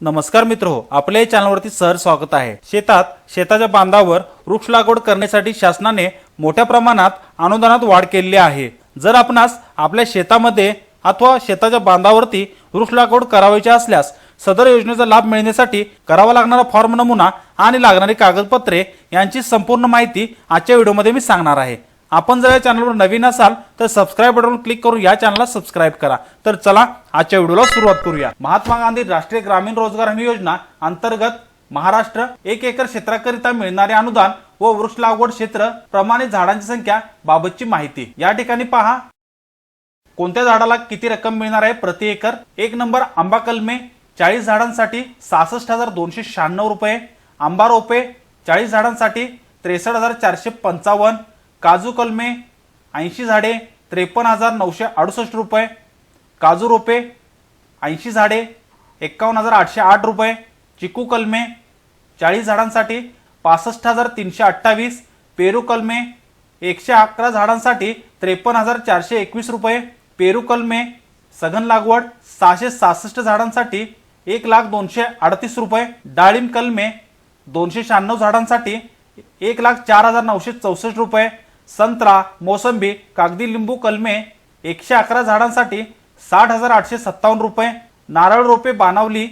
नमस्कार मित्र हो आपल्या चॅनलवरती सर स्वागत आहे. शेतात शेताच्या बांधावर वृक्ष लागवड करण्यासाठी शासनाने मोठ्या प्रमाणात अनुदानात वाढ केलेली आहे. जर आपणास आपल्या शेतामध्ये अथवा शेताच्या बांधावरती वृक्ष लागवड करावायची असल्यास सदर योजनेचा लाभ मिळण्यासाठी करावा लागणारा फॉर्म नमुना आणि लागणारी कागदपत्रे यांची संपूर्ण माहिती आजच्या व्हिडिओमध्ये मी सांगणार आहे. आपण जर या चॅनलवर नवीन असाल तर सबस्क्राईब बटनवर क्लिक करून या चॅनलला सबस्क्राईब करा. तर चला आजच्या व्हिडिओला सुरुवात करूया. महात्मा गांधी राष्ट्रीय ग्रामीण रोजगार हमी योजना अंतर्गत महाराष्ट्र एक एकर क्षेत्राकरिता मिळणारे अनुदान व वृक्ष लागवड क्षेत्र प्रमाणित झाडांची संख्या बाबतची माहिती. या ठिकाणी पहा. कोणत्या झाडाला किती रक्कम मिळणार आहे प्रति एकर? एक नंबर आंबा कलमे चाळीस झाडांसाठी सहासष्ट हजार दोनशे शहाण्णव रुपये. आंबा रोपे चाळीस झाडांसाठी त्रेसष्ट हजार चारशे पंचावन्न. काजू कलमे ऐंशी झाडे त्रेपन्न हजार नऊशे अडुसष्ट रुपये. काजू रोपे ऐंशी झाडे एक्कावन्न हजार आठशे आठ रुपये. चिकू कलमे चाळीस झाडांसाठी पासष्ट हजार तीनशे अठ्ठावीस. पेरू कलमे एकशे अकरा झाडांसाठी त्रेपन्न हजार चारशे एकवीस रुपये. पेरू कलमे सघन लागवड सहाशे सहासष्ट झाडांसाठी एक लाख दोनशे अडतीस रुपये. डाळिंब कलमे दोनशे शहाण्णव झाडांसाठी एक लाख चार हजार नऊशे चौसष्ट रुपये. संत्रा मोसंबी कागदी लिंबू कलमे एकशे अकरा झाडांसाठी साठ हजार आठशे सत्तावन्न रुपये. नारळ रोपे बानावली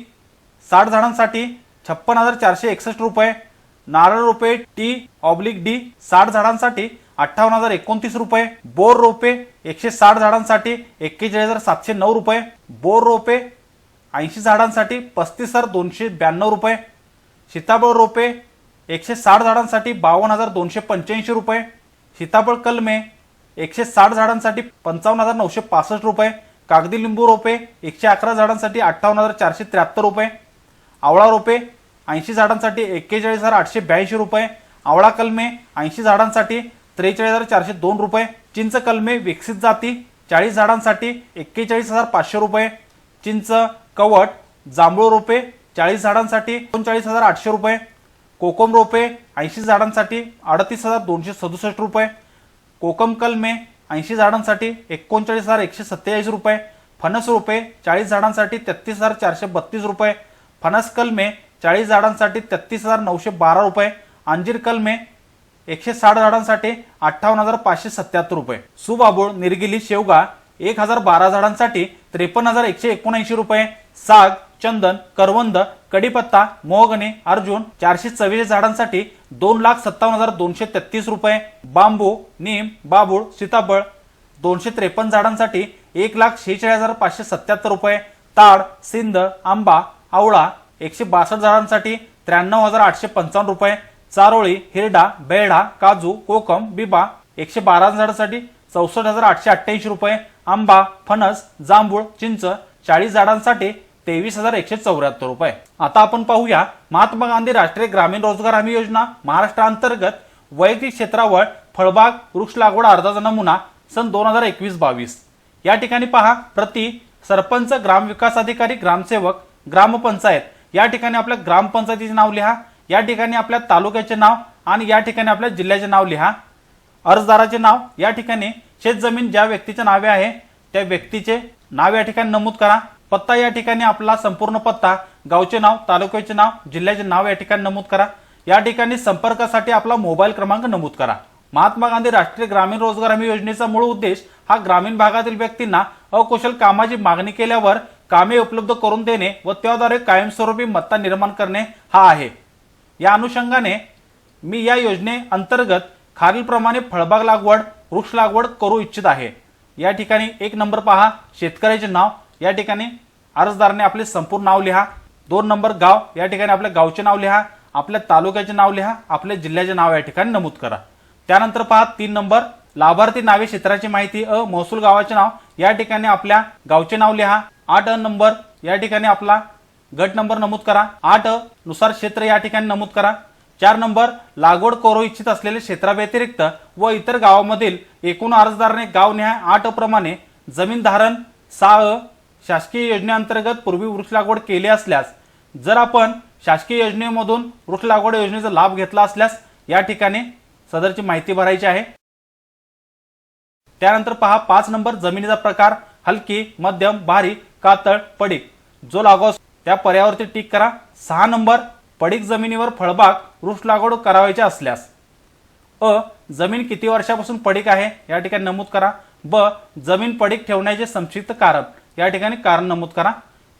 साठ झाडांसाठी छप्पन हजार चारशे एकसष्ट रुपये. नारळ रोपे टी ऑब्लिक डी साठ झाडांसाठी अठ्ठावन्न हजार एकोणतीस रुपये. बोर रोपे एकशे साठ झाडांसाठी एक्केचाळीस हजार सातशे नऊ रुपये. बोर रोपे ऐंशी झाडांसाठी पस्तीस हजार दोनशे ब्याण्णव रुपये. सीताफळ रोपे एकशे साठ झाडांसाठी बावन्न हजार दोनशे पंच्याऐंशी रुपये. सीताफळ कलमे एकशे साठ झाडांसाठी पंचावन्न हजार नऊशे पासष्ट रुपये कागदी लिंबू रोपे एकशे अकरा झाडांसाठी अठ्ठावन्न हजार चारशे त्र्याहत्तर रुपये आवळा रोपे ऐंशी झाडांसाठी एक्केचाळीस हजार आठशे ब्याऐंशी रुपये आवळा कलमे ऐंशी झाडांसाठी त्रेचाळीस हजार चारशे दोन रुपये चिंच कलमे विकसित जाती चाळीस झाडांसाठी एक्केचाळीस हजार पाचशे रुपये चिंच कवट जांभूळ रोपे चाळीस झाडांसाठी एकोणचाळीस हजार आठशे रुपये कोकम रोपे ऐंशी झाडांसाठी अडतीस हजार दोनशे सदुसष्ट रुपये. कोकम कलमे ऐंशी झाडांसाठी एकोणचाळीस हजार एकशे सत्तेचाळीस रुपये. फणस रोपे चाळीस झाडांसाठी तेहतीस हजार चारशे बत्तीस रुपये. फणस कलमे चाळीस झाडांसाठी तेहतीस हजार नऊशे बारा रुपये. अंजीर कलमे एकशे साठ झाडांसाठी अठ्ठावन्न हजार पाचशे सत्याहत्तर रुपये. सुबाबूळ निर्गिली शेवगा एक हजार बारा झाडांसाठी त्रेपन्न हजार एकशे एकोणऐंशी रुपये. साग चंदन करवंद कडीपत्ता मोहगणे अर्जुन चारशे चव्वेचाळीस झाडांसाठी दोन लाख सत्तावन्न हजार दोनशे तेहतीस रुपये. बांबू नीम बाबूळ सीताफळ दोनशे त्रेपन्न झाडांसाठी एक लाख शेहेचाळीस हजार पाचशे सत्याहत्तर रुपये. ताड सिंध आंबा आवळा एकशे बासष्ट झाडांसाठी त्र्याण्णव हजार आठशे पंचावन्न रुपये. चारोळी हिरडा बेढा काजू कोकम बिबा एकशे बारा झाडांसाठी चौसष्ट हजार आठशे अठ्ठ्याऐंशी रुपये. आंबा फणस जांभूळ चिंच चाळीस झाडांसाठी तेवीस हजार एकशे चौऱ्याहत्तर रुपये. आता आपण पाहूया महात्मा गांधी राष्ट्रीय ग्रामीण रोजगार हमी योजना महाराष्ट्रांतर्गत वैयक्तिक क्षेत्रावर फळबाग वृक्ष लागवड अर्जाचा नमुना सन दोन हजार एकवीस बावीस. या ठिकाणी पहा प्रति सरपंच ग्रामविकास अधिकारी ग्रामसेवक ग्रामपंचायत. या ठिकाणी आपल्या ग्रामपंचायतीचे नाव लिहा या ठिकाणी आपल्या तालुक्याचे नाव आणि या ठिकाणी आपल्या जिल्ह्याचे नाव लिहा. अर्जदाराचे नाव या ठिकाणी शेतजमीन ज्या व्यक्तीच्या नावे आहे त्या व्यक्तीचे नाव या ठिकाणी नमूद करा. पत्ता या ठिकाणी आपला संपूर्ण पत्ता गावचे नाव तालुक्याचे नाव जिल्ह्याचे नाव या ठिकाणी नमूद करा. या ठिकाणी संपर्कासाठी आपला मोबाईल क्रमांक नमूद करा. महात्मा गांधी राष्ट्रीय ग्रामीण रोजगार हमी योजनेचा मूळ उद्देश हा ग्रामीण भागातील व्यक्तींना अकुशल कामाची मागणी केल्यावर कामे उपलब्ध करून देणे व त्याद्वारे कायमस्वरूपी मत्ता निर्माण करणे हा आहे. या अनुषंगाने मी या योजने अंतर्गत खालीलप्रमाणे फळबाग लागवड वृक्ष लागवड करू इच्छित आहे. या ठिकाणी एक नंबर पहा शेतकऱ्याचे नाव या ठिकाणी अर्जदाराने आपले संपूर्ण नाव लिहा. दोन नंबर गाव या ठिकाणी आपल्या गावचे नाव लिहा आपल्या तालुक्याचे नाव लिहा आपल्या जिल्ह्याचे नाव या ठिकाणी नमूद करा. त्यानंतर पहा तीन नंबर लाभार्थी नावे क्षेत्राची माहिती अ महसूल गावाचे नाव या ठिकाणी आपल्या गावचे नाव लिहा. आठ अ नंबर या ठिकाणी आपला गट नंबर नमूद करा. आठ अ नुसार क्षेत्र या ठिकाणी नमूद करा. चार नंबर लागवड करू इच्छित असलेले क्षेत्राव्यतिरिक्त व इतर गावामधील एकूण अर्जदाराने गाव न्याय आठ अ प्रमाणे जमीन धारण सहा अ शासकीय योजनेअंतर्गत पूर्वी वृक्ष लागवड केली असल्यास जर आपण शासकीय योजनेमधून वृक्ष लागवड योजनेचा लाभ घेतला असल्यास या ठिकाणी सदरची माहिती भरायची आहे. त्यानंतर पहा पाच नंबर जमिनीचा प्रकार हलकी मध्यम भारी कातळ पडीक. जो लागो त्या पर्यावरती टिक करा. सहा नंबर पडीक जमिनीवर फळबाग वृक्ष लागवड करावायची असल्यास. अ जमीन किती वर्षापासून पडीक आहे या ठिकाणी नमूद करा. ब जमीन पडीक ठेवण्याचे संक्षिप्त कारण. या ठिकाणी कारण नमूद करा.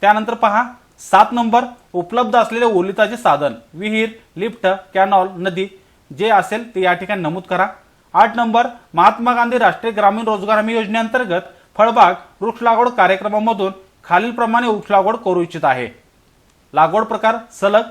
त्यानंतर पहा सात नंबर उपलब्ध असलेले ओलिताचे साधन विहीर लिफ्ट कॅनॉल नदी जे असेल ते या ठिकाणी नमूद करा. आठ नंबर महात्मा गांधी राष्ट्रीय ग्रामीण रोजगार हमी योजनेअंतर्गत फळबाग वृक्ष लागवड कार्यक्रमामधून खालीलप्रमाणे वृक्ष लागवड करू इच्छित आहे. लागवड प्रकार सलग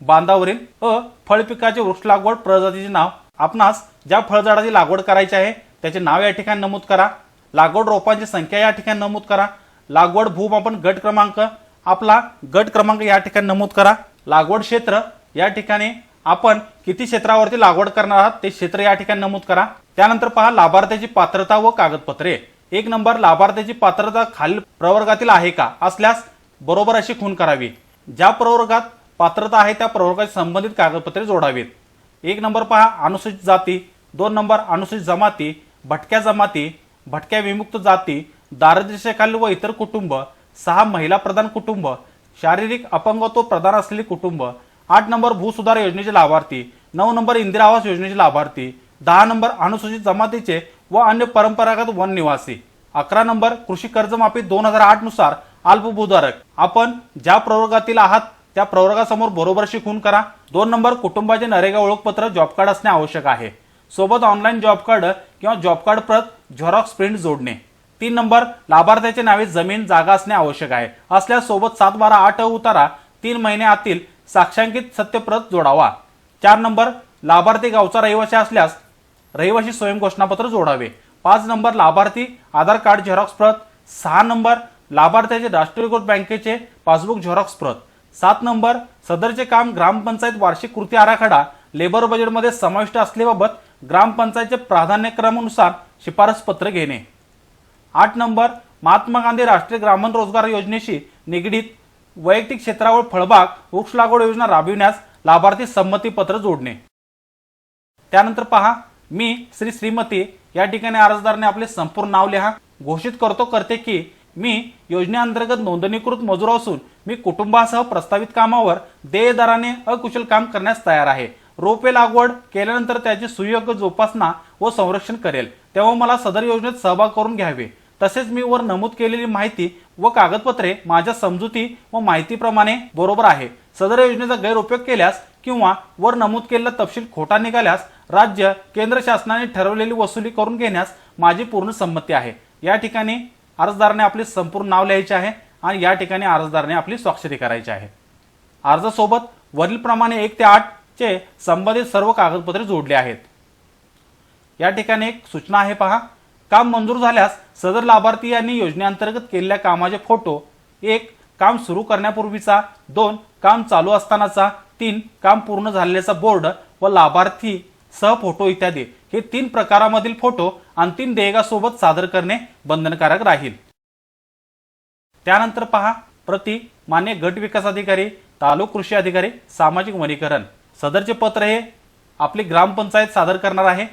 बांधावरील अ फळपिकाचे वृक्ष लागवड प्रजातीचे नाव आपणास ज्या फळझाडाची लागवड करायची आहे त्याचे नाव या ठिकाणी नमूद करा. लागवड रोपांची संख्या या ठिकाणी नमूद करा. लागवड भूमापन गट क्रमांक आपला गट क्रमांक या ठिकाणी नमूद करा. लागवड क्षेत्र या ठिकाणी आपण किती क्षेत्रावरती लागवड करणार आहात ते क्षेत्र या ठिकाणी नमूद करा. त्यानंतर पहा लाभार्थ्याची पात्रता व कागदपत्रे. एक नंबर लाभार्थ्याची पात्रता खालील प्रवर्गातील आहे का? असल्यास बरोबर अशी खून करावी. ज्या प्रवर्गात पात्रता आहे त्या प्रवर्गाशी संबंधित कागदपत्रे जोडावीत. एक नंबर पहा अनुसूचित जाती. दोन नंबर अनुसूचित जमाती भटक्या जमाती भटक्या विमुक्त जाती दारिद्र्यरेषेखालील व इतर कुटुंब सहा महिला प्रधान कुटुंब शारीरिक अपंगत्व प्रधान असलेले कुटुंब आठ नंबर भूसुधार योजनेचे लाभार्थी नऊ नंबर इंदिरा आवास योजनेचे लाभार्थी दहा नंबर अनुसूचित जमातीचे व अन्य परंपरागत वन निवासी. अकरा नंबर कृषी कर्जमाफी दोन हजार आठनुसार अल्पभूधारक. आपण ज्या प्रवर्गातील आहात त्या प्रवर्गासमोर बरोबरशी खून करा. दोन नंबर कुटुंबाचे नरेगा ओळखपत्र जॉब कार्ड असणे आवश्यक आहे. सोबत ऑनलाईन जॉब कार्ड किंवा जॉब कार्ड प्रत झेरॉक्स प्रिंट जोडणे. तीन नंबर लाभार्थ्याचे नावे जमीन जागा असणे आवश्यक आहे. असल्यास सोबत सात बारा आठ उतारा तीन महिने आतील साक्षांकित सत्यप्रत जोडावा. चार नंबर लाभार्थी गावचा रहिवासी असल्यास रहिवासी स्वयंघोषणापत्र जोडावे. पाच नंबर लाभार्थी आधार कार्ड झेरॉक्स प्रत. सहा नंबर लाभार्थ्याचे राष्ट्रीयकृत बँकेचे पासबुक झेरॉक्स प्रत. सात नंबर सदरचे काम ग्रामपंचायत वार्षिक कृती आराखडा लेबर बजेटमध्ये समाविष्ट असल्याबाबत ग्रामपंचायतचे प्राधान्यक्रमानुसार शिफारस पत्र घेणे. आठ नंबर महात्मा गांधी राष्ट्रीय ग्रामीण रोजगार योजनेशी निगडीत वैयक्तिक क्षेत्रावर फळबाग वृक्ष लागवड योजना राबविण्यास लाभार्थी संमती पत्र जोडणे. त्यानंतर पहा मी श्री श्रीमती या ठिकाणी अर्जदाराने आपले संपूर्ण नाव लिहा. घोषित करतो करते की मी योजनेअंतर्गत नोंदणीकृत मजूर असून मी कुटुंबासह प्रस्तावित कामावर देयदाराने अकुशल काम करण्यास तयार आहे. रोपे लागवड केल्यानंतर त्याची सुयोग्य जोपासना व संरक्षण करेल. तेव्हा मला सदर योजनेत सहभाग करून घ्यावे. तसेच मी वर नमूद केलेली माहिती व कागदपत्रे माझ्या समजुती व माहितीप्रमाणे बरोबर आहे. सदर योजनेचा गैरउपयोग केल्यास किंवा वर नमूद केलेला तपशील खोटा निघाल्यास राज्य केंद्र शासनाने ठरवलेली वसुली करून घेण्यास माझी पूर्ण संमती आहे. या ठिकाणी अर्जदाराने आपले संपूर्ण नाव लिहायचे आहे आणि या ठिकाणी अर्जदाराने आपली स्वाक्षरी करायची आहे. अर्जासोबत वरीलप्रमाणे एक ते आठ चे संबंधित सर्व कागदपत्रे जोडले आहेत. या ठिकाणी एक सूचना आहे पहा. काम मंजूर झाल्यास सदर लाभार्थी यांनी योजनेअंतर्गत केलेल्या कामाचे फोटो एक काम सुरू करण्यापूर्वीचा दोन काम चालू असतानाचा तीन काम पूर्ण झालेल्याचा बोर्ड व लाभार्थी सह फोटो इत्यादी. हे तीन प्रकारामधील फोटो अंतिम देयकासोबत सादर करणे बंधनकारक राहील. त्यानंतर पहा प्रति मान्य गट विकास अधिकारी तालुक कृषी अधिकारी सामाजिक वनीकरण. सदरचे पत्र हे आपली ग्रामपंचायत सादर करणार आहे.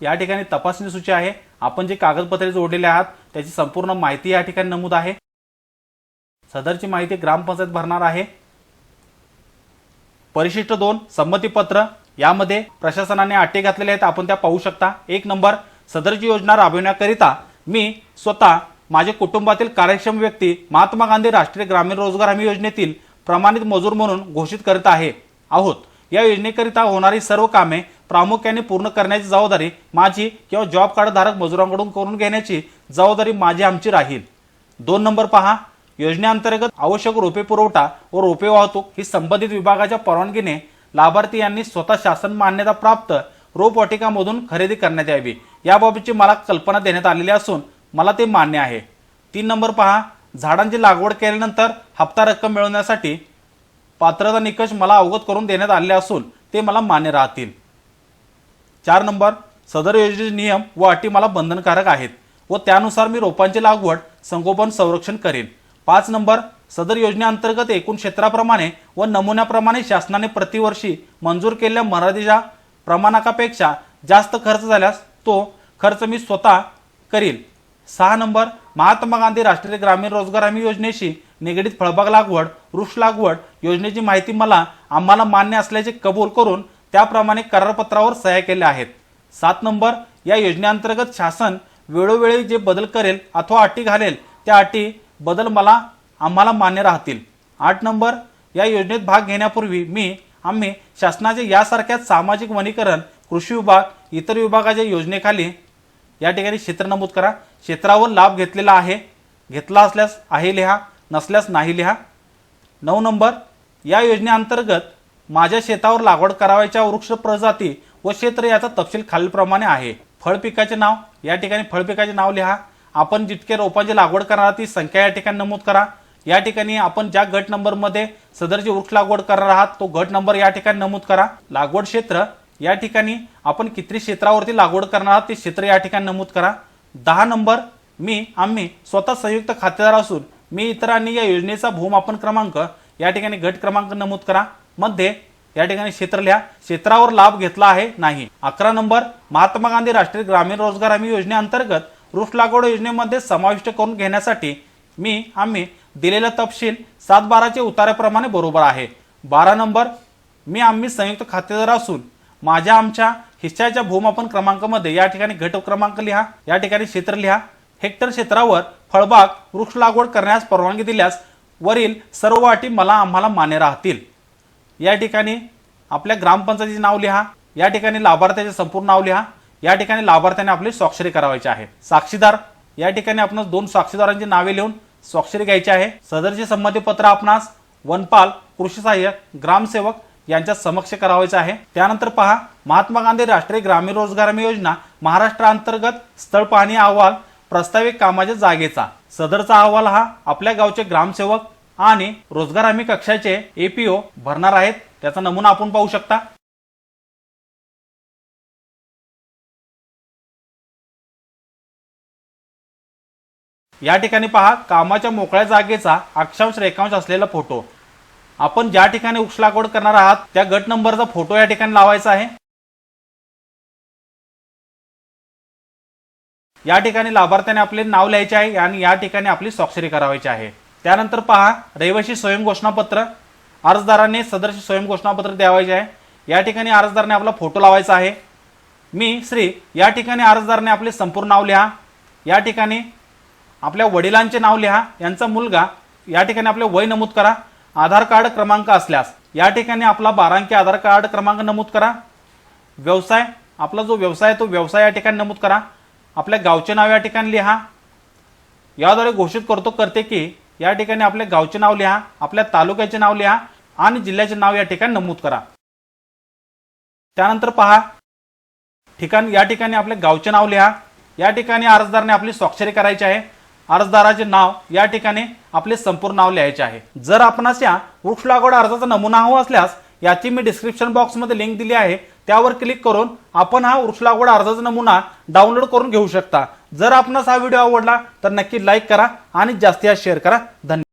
या ठिकाणी तपासणी सूची आहे. आपण जे कागदपत्रे जोडलेले आहात त्याची संपूर्ण माहिती या ठिकाणी नमूद आहे. सदरची माहिती ग्रामपंचायत भरणार आहे. परिशिष्ट दोन संमतीपत्र यामध्ये प्रशासनाने अटे घातलेले आहेत आपण त्या पाहू शकता. एक नंबर सदरची योजना राबविण्याकरिता मी स्वतः माझे कुटुंबातील कार्यक्षम व्यक्ती महात्मा गांधी राष्ट्रीय ग्रामीण रोजगार हमी योजनेतील प्रमाणित मजूर म्हणून घोषित करीत आहे. आहोत. या योजनेकरिता होणारी सर्व कामे प्रामुख्याने पूर्ण करण्याची जबाबदारी माझी किंवा जॉब कार्डधारक मजुरांकडून करून घेण्याची जबाबदारी माझी आमची राहील. दोन नंबर पहा. योजनेअंतर्गत आवश्यक रोपे पुरवठा व रोपे वाहतूक ही संबंधित विभागाच्या परवानगीने लाभार्थी यांनी स्वतः शासन मान्यता प्राप्त रोपवाटिकामधून खरेदी करण्यात यावी. याबाबतची मला कल्पना देण्यात आलेली असून मला ते मान्य आहे. तीन नंबर पहा. झाडांची लागवड केल्यानंतर हप्ता रक्कम मिळवण्यासाठी पात्रता निकष मला अवगत करून देण्यात आले असून ते मला मान्य राहतील. चार नंबर सदर योजनेचे नियम व अटी मला बंधनकारक आहेत व त्यानुसार मी रोपांची लागवड संगोपन संरक्षण करेन. पाच नंबर सदर योजनेअंतर्गत एकूण क्षेत्राप्रमाणे व नमुन्याप्रमाणे शासनाने प्रतिवर्षी मंजूर केलेल्या मर्यादेच्या प्रमाणकापेक्षा जास्त खर्च झाल्यास तो खर्च मी स्वतः करील सहा नंबर महात्मा गांधी राष्ट्रीय ग्रामीण रोजगार हमी योजनेशी निगडीत फळबाग लागवड वृक्ष लागवड योजनेची माहिती मला आम्हाला मान्य असल्याचे कबूल करून त्याप्रमाणे करारपत्रावर सह्या केल्या आहेत. सात नंबर या योजनेअंतर्गत शासन वेळोवेळी जे बदल करेल अथवा अटी घालेल त्या अटी बदल मला आम्हाला मान्य राहतील. आठ नंबर या योजनेत भाग घेण्यापूर्वी मी आम्ही शासनाचे यासारख्या सामाजिक वनीकरण कृषी विभाग इतर विभागाच्या योजनेखाली या ठिकाणी क्षेत्र नमूद करा. क्षेत्रावर लाभ घेतलेला आहे. घेतला असल्यास आहे लिहा. नसल्यास नाही लिहा. नऊ नंबर या योजनेअंतर्गत माझ्या शेतावर लागवड करावयाच्या वृक्ष प्रजाती व क्षेत्र याचा तपशील खालीलप्रमाणे आहे. फळ पिकाचे नाव या ठिकाणी फळ पिकाचे नाव लिहा. आपण जितके रोपांची लागवड करणार ती संख्या या ठिकाणी नमूद करा. या ठिकाणी आपण ज्या गट नंबरमध्ये सदरची वृक्ष लागवड करणार आहात तो गट नंबर या ठिकाणी नमूद करा. लागवड क्षेत्र या ठिकाणी आपण किती क्षेत्रावरती लागवड करणार आहात ते क्षेत्र या ठिकाणी नमूद करा. दहा नंबर मी आम्ही स्वतः संयुक्त खातेदार असून मी इतरांनी या योजनेचा भूमापन क्रमांक या ठिकाणी गट क्रमांक नमूद करा. मध्ये या ठिकाणी क्षेत्र लिहा. क्षेत्रावर लाभ घेतला आहे नाही. अकरा नंबर महात्मा गांधी राष्ट्रीय ग्रामीण रोजगार हमी योजनेअंतर्गत वृक्ष लागवड योजनेमध्ये समाविष्ट करून घेण्यासाठी मी आम्ही दिलेला तपशील सात बाराचे उतार्याप्रमाणे बरोबर आहे. बारा नंबर मी आम्ही संयुक्त खातेदार असून माझ्या आमच्या हिश्श्याच्या भूमापन क्रमांकामध्ये या ठिकाणी घट क्रमांक लिहा. या ठिकाणी क्षेत्र लिहा. हेक्टर क्षेत्रावर फळबाग वृक्ष लागवड करण्यास परवानगी दिल्यास वरील सर्व अटी मला आम्हाला मान्य राहतील. या ठिकाणी आपल्या ग्रामपंचायतीचे नाव लिहा या ठिकाणी लाभार्थ्याचे संपूर्ण नाव लिहा या ठिकाणी लाभार्थ्याने आपली स्वाक्षरी करावायची आहे. साक्षीदार या ठिकाणी आपणास दोन साक्षीदारांची नावे लिहून स्वाक्षरी घ्यायची आहे. सदरचे संमतीपत्र आपणास वनपाल कृषी सहाय्यक ग्रामसेवक यांच्या समक्ष करावायचं आहे. त्यानंतर पहा महात्मा गांधी राष्ट्रीय ग्रामीण रोजगार हमी योजना महाराष्ट्रांतर्गत स्थळ पाहणी अहवाल प्रस्तावित कामाच्या जागेचा सदरचा अहवाल हा आपल्या गावचे ग्रामसेवक आणि रोजगार हमी कक्षाचे एपीओ भरणार आहेत. त्याचा नमुना आपण पाहू शकता. या ठिकाणी पहा कामाच्या मोकळ्या जागेचा अक्षांश रेखांश असलेला फोटो. आपण ज्या ठिकाणी वृक्ष लागवड करणार आहात त्या गट नंबरचा फोटो या ठिकाणी लावायचा आहे. या ठिकाणी लाभार्थ्याने आपले नाव लिहायचे आहे आणि या ठिकाणी आपली स्वाक्षरी करावायची आहे. त्यानंतर पहा रहिवाशी स्वयंघोषणापत्र अर्जदाराने सदरशी स्वयंघोषणापत्र द्यावायचे आहे. या ठिकाणी अर्जदाराने आपला फोटो लावायचा आहे. मी श्री या ठिकाणी अर्जदाराने आपले संपूर्ण नाव लिहा. या ठिकाणी आपल्या वडिलांचे नाव लिहा. यांचा मुलगा या ठिकाणी आपले वय नमूद करा. आधार कार्ड क्रमांक असल्यास या ठिकाणी आपला बारांकी आधार कार्ड क्रमांक नमूद करा. व्यवसाय आपला जो व्यवसाय आहे तो व्यवसाय या ठिकाणी नमूद करा. आपल्या गावचे नाव या ठिकाणी लिहा. याद्वारे घोषित करतो करते की या ठिकाणी आपले गावचे नाव लिहा आपल्या तालुक्याचे नाव लिहा आणि जिल्ह्याचे नाव या ठिकाणी नमूद करा. त्यानंतर पहा ठिकाण या ठिकाणी आपले गावचे नाव लिहा. या ठिकाणी अर्जदाराने आपली स्वाक्षरी करायची आहे. अर्जदाराचे नाव या ठिकाणी आपले संपूर्ण नाव लिहायचे आहे. जर आपण या वृक्ष लागवड अर्जाचा नमुना हवा असल्यास याची मी डिस्क्रिप्शन बॉक्समध्ये लिंक दिली आहे. त्यावर क्लिक करून आपण हा वृक्ष लागवड अर्जाचा नमुना डाउनलोड करून घेऊ शकता. जर आपणास हा व्हिडिओ आवडला तर नक्की लाईक करा आणि जास्तीत जास्त शेअर करा. धन्यवाद.